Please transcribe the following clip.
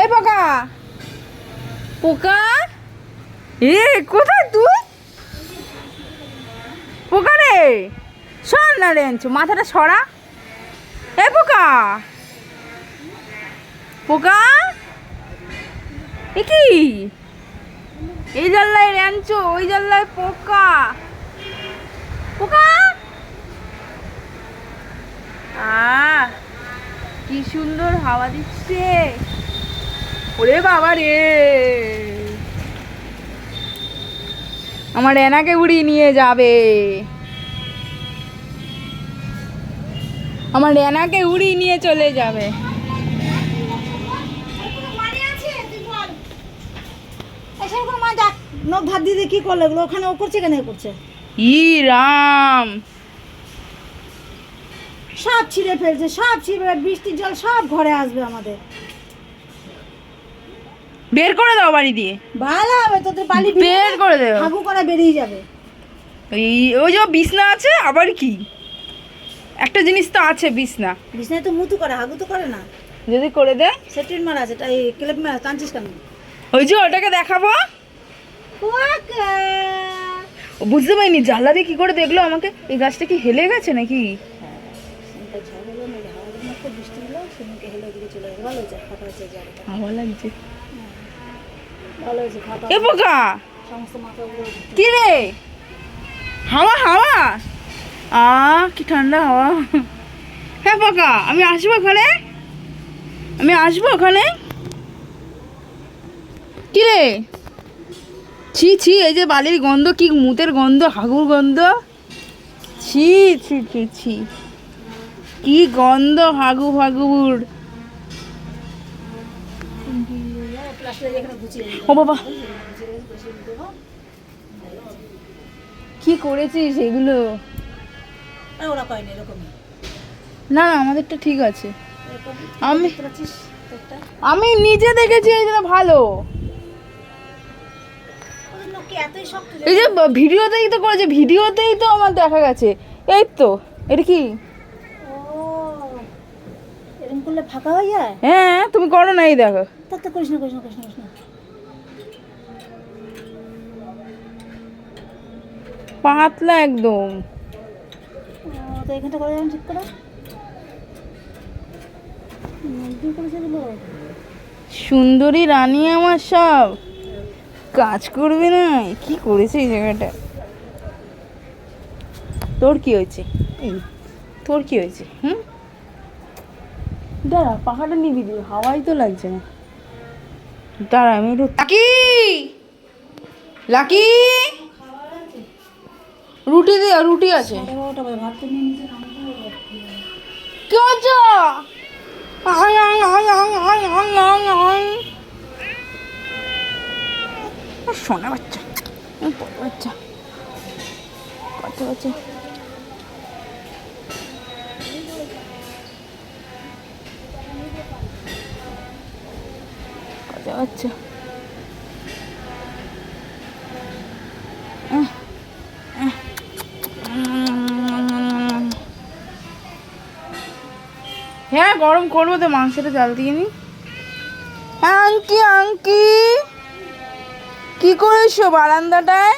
এই পোকা। পোকা? এ, কোথায় তুই? পোকা রে। সর না রেঞ্চু মাথাটা সরা। এ পোকা। পোকা? এ কি? এই জানলায় রেঞ্চু ওই জানলায় পোকা। পোকা? আহ, কি সুন্দর হাওয়া দিচ্ছে। ওরে বাবা রে। আমার এনাকে উড়িয়ে নিয়ে যাবে। আমার এনাকে উড়িয়ে নিয়ে চলে যাবে। কি ওখানে ও করছে করছে ই রাম। সব ছিঁড়ে ফেলছে, সব ছিঁড়ে বৃষ্টির জল সব ঘরে আসবে আমাদের। বের করে দাও বাড়ি দিয়ে। ভালো হবে তোদের বালি বের করে দেও হাগু করা বেরিয়ে যাবে। ওই ওই যে বিছনা আছে আবার কি? একটা জিনিস তো আছে বিছনা। বিছনায় তো মুতু করে হাগু তো করে না। যদি করে দেয় সেটির মারা আছে তাই ক্লেপ মারা টানছিস কেন? ওই যে ওটাকে দেখাবো। বুঝতে পারিনি জানলা দিয়ে কি করে দেখল আমাকে? এই গাছটা কি হেলে গেছে নাকি? জায়গাটা। হাওয়া লাগছে। ফাঁকা এ পোকা কি রে? হাওয়া হাওয়া? আ কি ঠান্ডা হাওয়া। হ্যাঁ পোকা আমি আসব ওখানে? আমি আসব ওখানে? কি রে? ছি ছি এই যে বালির গন্ধ কি মুতের গন্ধ হাগুর গন্ধ? ছি ছি ছি ছি। কি গন্ধ হাগু হাগুর। ও বাবা। কি করেছিস এগুলো? ওরা কয়নি এরকমই। না আমাদেরটা ঠিক আছে। আমি? আমি নিজে দেখেছি এই জন্য ভালো। এই যে ভিডিওতেই তো করেছে ভিডিওতেই তো আমার দেখা গেছে। এই তো এটা কি? ফাঁকা হয়ে যায়? হ্যাঁ তুমি করো না এই দেখো। তা তো করিস না করিস না করিস না করিস না। পাতলা একদম। তো এখানটা করে যাবেন ঠিক করে? সুন্দরী রানী আমার সব। কাজ করবে না কি করেছে এই জায়গাটা? তোর কি হয়েছে? তোর কি হয়েছে হুম? দাঁড়া পাখাটা নিবি দিবি হাওয়াই তো লাগছে না। দাঁড়া আমি লাকি! লাকি! রুটি দে রুটি আছে। কি হচ্ছে? সোনা বাচ্চা। বাচ্চা। বাচ্চা বাচ্চা। আহ। হ্যাঁ গরম করব তো মাংসটা জাল দিয়ে নি। আঙ্কি আঙ্কি কি করেছ বারান্দাটায়?